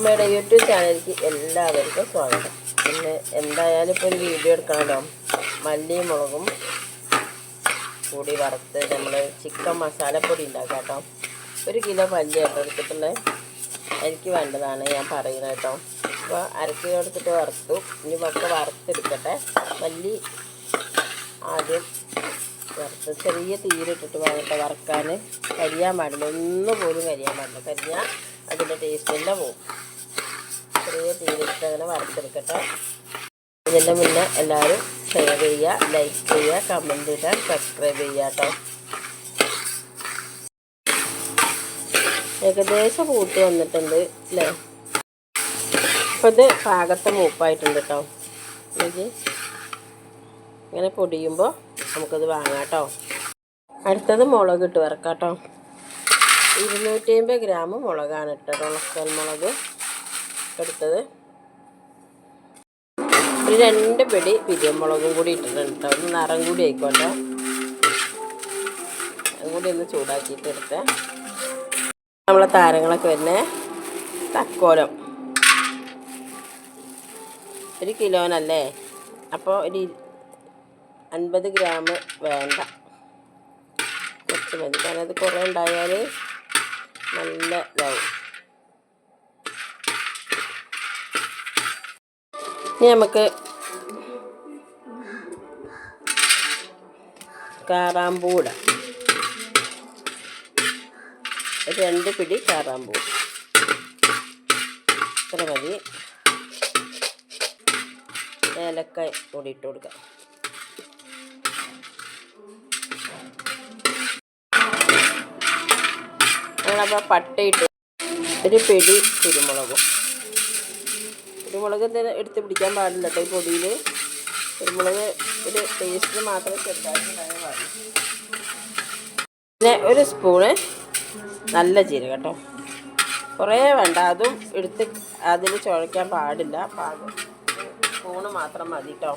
അമ്മയുടെ യൂട്യൂബ് ചാനലിലേക്ക് എല്ലാവർക്കും സ്വാഗതം. പിന്നെ എന്തായാലും ഇപ്പോൾ ഒരു വീഡിയോ എടുക്കണമല്ലോ മല്ലിയും മുളകും കൂടി വറുത്ത് നമ്മൾ ചിക്കൻ മസാലപ്പൊടി ഉണ്ടാക്കാം കേട്ടോ. ഒരു കിലോ മല്ലി കേട്ടോ എടുത്തിട്ടുള്ളത്. എനിക്ക് വേണ്ടതാണ് ഞാൻ പറയുന്നത് കേട്ടോ. അപ്പോൾ അരക്കിലോ കിലോ എടുത്തിട്ട് വറുത്തു. ഇനി ഒക്കെ വറുത്തെടുക്കട്ടെ. മല്ലി ആദ്യം വറുത്ത് ചെറിയ തീരിട്ടിട്ട് വേണട്ടോ വറുക്കാൻ കരിയാൻ പാടില്ല. ഒന്നും പോലും കരിയാൻ പാടില്ല. കരിഞ്ഞാൽ അതിന്റെ ടേസ്റ്റ് തന്നെ പോകും. ചെറിയ തീരിട്ട് അങ്ങനെ വറുത്തെടുക്കട്ടെ. ഇതിന്റെ മുന്നേ എല്ലാവരും ഷെയർ ചെയ്യുക ലൈക്ക് ചെയ്യുക കമന്റ് ഇടുക സബ്സ്ക്രൈബ് ചെയ്യുക കേട്ടോ ഏകദേശം കൂട്ടി വന്നിട്ടുണ്ട് അല്ലേ അപ്പോൾ ഇത് പാകത്തെ മൂപ്പായിട്ടുണ്ട് കേട്ടോ ഇങ്ങനെ പൊടിയുമ്പോൾ നമുക്കത് വാങ്ങാം കേട്ടോ അടുത്തത് മുളക് ഇട്ട് വറക്കാം കേട്ടോ ഇരുന്നൂറ്റി അമ്പത് ഗ്രാം മുളകാണ് ഇട്ടത് ഉണക്കൽ മുളക്. എടുത്തത്. ഒരു രണ്ട് പിടി പിരിയമുളകും കൂടി ഇട്ടിട്ടുണ്ട് കേട്ടോ. ഒന്ന് നിറം കൂടി ആയിക്കോട്ടെ. അതും കൂടി ഒന്ന് ചൂടാക്കിയിട്ട് എടുത്ത്. നമ്മളെ താരങ്ങളൊക്കെ വരുന്നത് തക്കോലം. ഒരു കിലോനല്ലേ? അപ്പോൾ ഒരു അൻപത് ഗ്രാം വേണ്ട. കുറച്ച് മതി. കാരണം അത് കുറേ ഉണ്ടായാൽ നല്ല ഇതാവും. ഇനി നമുക്ക് കാറാമ്പൂ ഇടാം രണ്ട് പിടി കാറാമ്പൂ ഇത്ര മതി. ഏലക്കായ കൂടി കൊടുക്കാം. ഞങ്ങളപ്പോൾ പട്ടയിട്ട് ഒരു പിടി കുരുമുളകും. കുരുമുളക് എന്തെങ്കിലും എടുത്ത് പിടിക്കാൻ പാടില്ല കേട്ടോ ഈ പൊടിയിൽ. കുരുമുളക് ഒരു ടേസ്റ്റിന് മാത്രം ചെറുതായിട്ട് ഉണ്ടായാൽ പാടില്ല പിന്നെ ഒരു സ്പൂണ് നല്ല ജീരകം കേട്ടോ. കുറേ വേണ്ട അതും എടുത്ത് അതിൽ ചുഴയ്ക്കാൻ പാടില്ല. പാകം സ്പൂണ് മാത്രം മതി കേട്ടോ.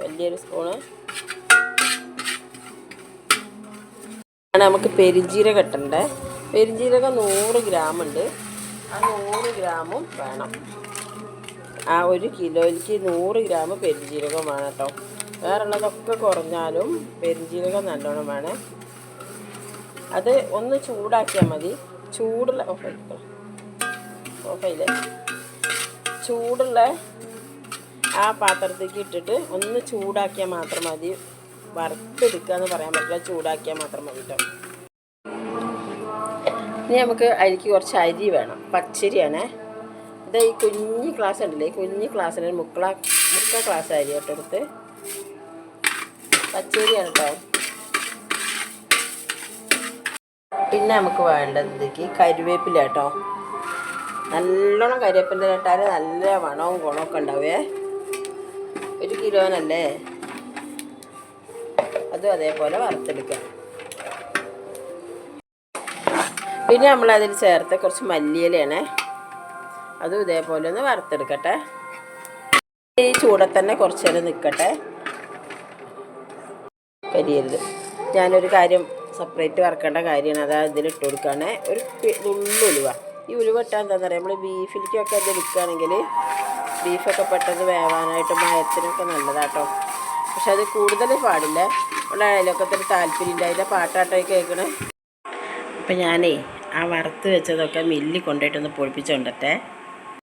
വലിയൊരു സ്പൂണ് നമുക്ക് പെരിഞ്ജീരകം ഇട്ടണ്ടേ പെരിഞ്ജീരകം നൂറ് ഗ്രാം ഉണ്ട്. ആ നൂറ് ഗ്രാമും വേണം. ആ ഒരു കിലോയ്ക്ക് നൂറ് ഗ്രാം പെരിഞ്ജീരകം വേണം കേട്ടോ വേറുള്ളതൊക്കെ കുറഞ്ഞാലും പെരിഞ്ജീരകം നല്ലോണം വേണേ. അത് ഒന്ന് ചൂടാക്കിയാൽ മതി. ചൂടുള്ള ഓഫായിട്ടോ ഓഫായില്ലേ ചൂടുള്ള ആ പാത്രത്തേക്ക് ഇട്ടിട്ട് ഒന്ന് ചൂടാക്കിയാൽ മാത്രം മതി. വറുത്തെടുക്കുക എന്ന് പറയാൻ പറ്റില്ല ചൂടാക്കിയാൽ മാത്രം മതി കേട്ടോ ഇനി നമുക്ക് അരിക്ക് കുറച്ച് അരി വേണം. പച്ചരിയാണേ. ഇത് ഈ കുഞ്ഞ് ക്ലാസ് ഉണ്ടല്ലേ? കുഞ്ഞ് ക്ലാസ്സിന് മുക്കള മുക്ക ക്ലാസ് അരി കേട്ടോ പച്ചരിയാണ് കേട്ടോ പിന്നെ നമുക്ക് വേണ്ടത് ഇതിലേക്ക് കരുവേപ്പില കേട്ടോ നല്ലോണം കരുവേപ്പിന്റെ ഇട്ടാൽ നല്ല മണവും ഗുണമൊക്കെ ഉണ്ടാവേ. ഒരു കിലോനല്ലേ? അതും അതേപോലെ വറുത്തെടുക്കാം. പിന്നെ നമ്മളതിൽ ചേർത്ത് കുറച്ച് മല്ലിയിലയാണ്. അതും ഇതേപോലെ ഒന്ന് വറുത്തെടുക്കട്ടെ. ഈ ചൂടെ തന്നെ കുറച്ച് നേരം നിൽക്കട്ടെ കരിയരുത്. ഞാനൊരു കാര്യം സെപ്പറേറ്റ് വറക്കേണ്ട കാര്യമാണ്. അതാ ഇതിലിട്ട് കൊടുക്കുകയാണെ ഒരു ഉള്ളുലുവ ഈ ഉലുവ ഇട്ടാൽ എന്താണെന്ന് പറയുക നമ്മൾ ബീഫിലേക്കൊക്കെ ഇത് എടുക്കുകയാണെങ്കിൽ ബീഫൊക്കെ പെട്ടെന്ന് വേവാനായിട്ട് മയത്തിനൊക്കെ നല്ലതാട്ടോ. പക്ഷെ അത് കൂടുതൽ പാടില്ല. ഉള്ള അയലൊക്കത്തിന് താല്പര്യം ഉണ്ടായില്ല പാട്ടാട്ടൊക്കെ കേൾക്കണേ. അപ്പം ഞാനേ ആ വറുത്ത് വെച്ചതൊക്കെ മില്ലിൽ കൊണ്ടുപോയിട്ടൊന്ന് പൊളിപ്പിച്ചുകൊണ്ടട്ടെ